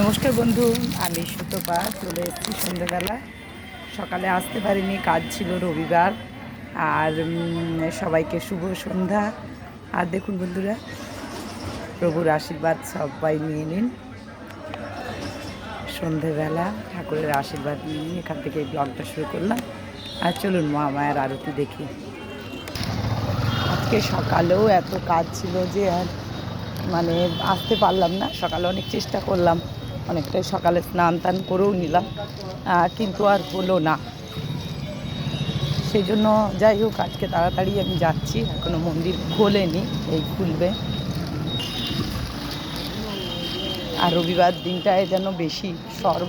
নমস্কার বন্ধু, আমি সুতপা, চলে এসেছি সন্ধ্যেবেলা। সকালে আসতে পারিনি, কাজ ছিল রবিবার, আর সবাইকে শুভ সন্ধ্যা। আর দেখুন বন্ধুরা, প্রভুর আশীর্বাদ সবাই নিয়ে নিন। সন্ধেবেলা ঠাকুরের আশীর্বাদ নিয়ে এখান থেকে এই ব্লগটা শুরু করলাম। আর চলুন মা মায়ের আরতি দেখি। আজকে সকালেও এত কাজ ছিল যে আর মানে আসতে পারলাম না। সকালে অনেক চেষ্টা করলাম। অনেকটাই সকালে স্নান টান করেও নিলাম কিন্তু আর হলো না। সেই জন্য যাই হোক, আজকে তাড়াতাড়ি আমি যাচ্ছি এখনও মন্দির খোলেনি, এই খুলবে। আর রবিবার দিনটায় যেন বেশি সর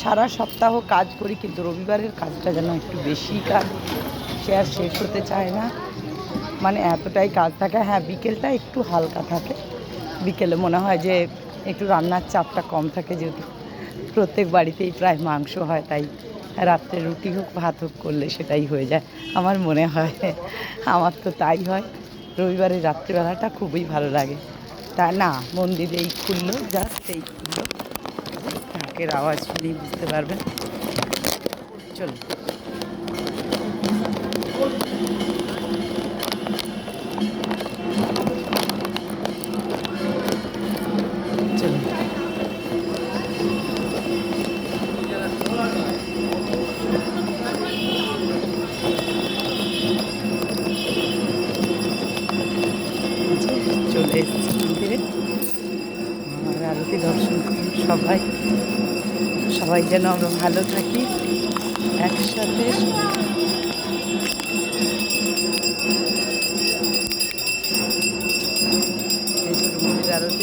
সারা সপ্তাহ কাজ করি, কিন্তু রবিবারের কাজটা যেন একটু বেশি কাজ, সে আর শেষ হতে চায় না। মানে এতটাই কাজ থাকে হ্যাঁ বিকেলটা একটু হালকা থাকে। বিকেলে মনে হয় যে একটু রান্নার চাপটা কম থাকে যেহেতু প্রত্যেক বাড়িতেই প্রায় মাংস হয়, তাই রাত্রে রুটি হোক, ভাত হোক করলে সেটাই হয়ে যায় আমার মনে হয়। আমার তো তাই হয়। রবিবারের রাত্রিবেলাটা খুবই ভালো লাগে। তা না মন্দিরে এই খুললো জাস্ট এই খুললো। ঢাকের আওয়াজ শুনেই বুঝতে পারবেন। চলো সবাই। সবাই যেন আমরা ভালো থাকি একসাথে। এই ছোট মন্দিরের আরতি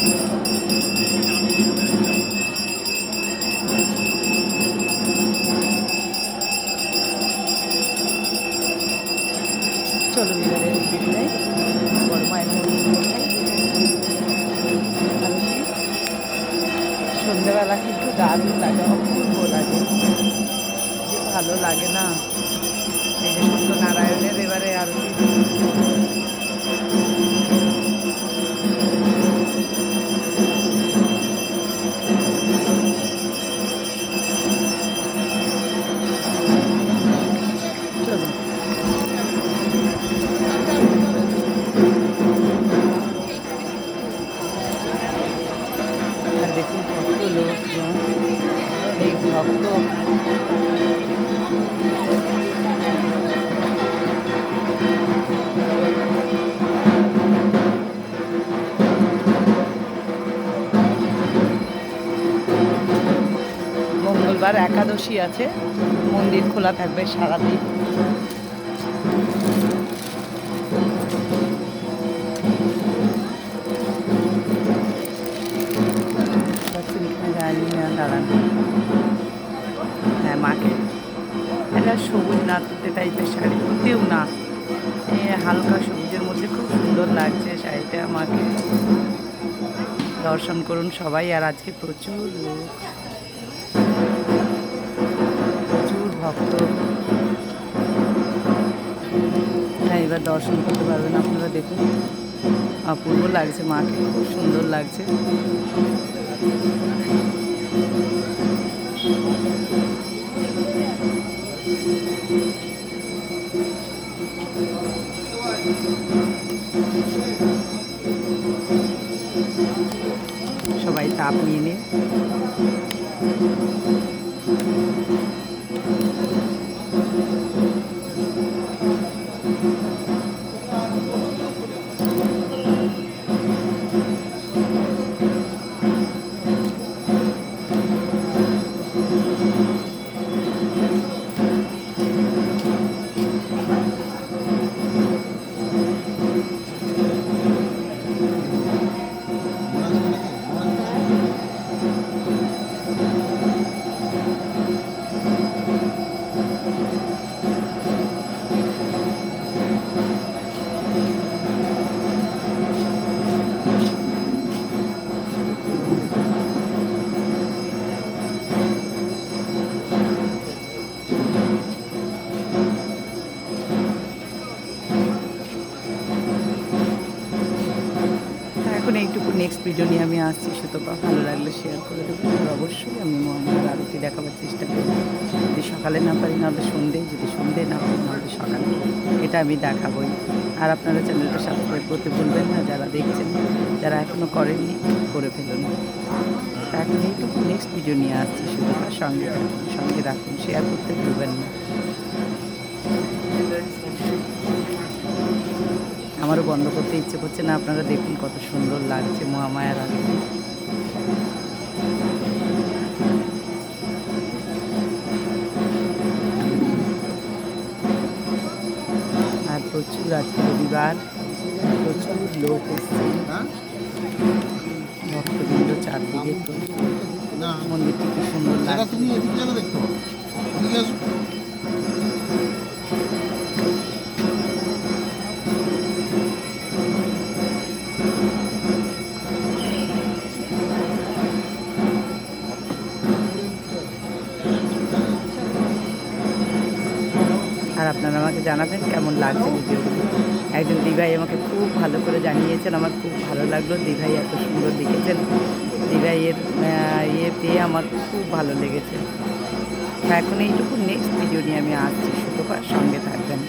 দেখুন চলো এবারে দিদিটাই বড় মায়ের সন্ধ্যেবেলা কিন্তু দারুণ লাগে, অপূর্ব লাগে। ভালো লাগে না। এই যে সত্যনারায়ণের এবারে আরতি। একাদশী আছে। মন্দির খোলা থাকবে সারাদিন। দাঁড়ান হ্যাঁ মাকে। এটা সবুজ না তুতে টাইপের শাড়ি তুতেও না। হালকা সবুজের মধ্যে খুব সুন্দর লাগছে শাড়িটা আমাকে। দর্শন করুন সবাই, আর আজকে প্রচুর ভক্ত। হ্যাঁ এবার দর্শন করতে পারবেন আপনারা, দেখুন। অপূর্ব লাগছে মাকে, খুব সুন্দর লাগছে। সবাই তাপ নিয়ে নিন। নেক্সট ভিডিও নিয়ে আমি আসছি সুতপা ভালো লাগলে শেয়ার করে দেবো। অবশ্যই আমি মোহাম্মদ আরতি দেখাবার চেষ্টা করি যদি সকালে না পারি, না নাহলে সন্ধে যদি সন্ধে না পারি নাহলে সকালে। এটা আমি দেখাবই। আর আপনারা চ্যানেলটা সাবস্ক্রাইব করতে ভুলবেন না, যারা দেখছেন, যারা এখনও করেননি, করে ফেলুন। এখন এইটুকু নেক্সট ভিডিও নিয়ে আসছি সুতপা সঙ্গে রাখুন সঙ্গে রাখুন শেয়ার করতে ভুলবেন না। আমারও বন্ধ করতে ইচ্ছে করছে না। আপনারা দেখুন কত সুন্দর লাগছে মহামায়ার আরতি আর প্রচুর আজকে রবিবার, প্রচুর লোক এসছে। ভক্তবৃন্দ চারদিকে মন্দিরটি কি সুন্দর লাগছে। আমাকে জানাবেন কেমন লাগছে ভিডিওগুলো একজন দিভাই আমাকে খুব ভালো করে জানিয়েছেন, আমার খুব ভালো লাগল। দিভাই এত সুন্দর দেখেছেন। দিভাইয়ের ইয়ে পেয়ে আমার খুব ভালো লেগেছে। এখন এইটুকু। নেক্সট ভিডিও নিয়ে আমি আসছি। সুতোপার সঙ্গে থাকবেন।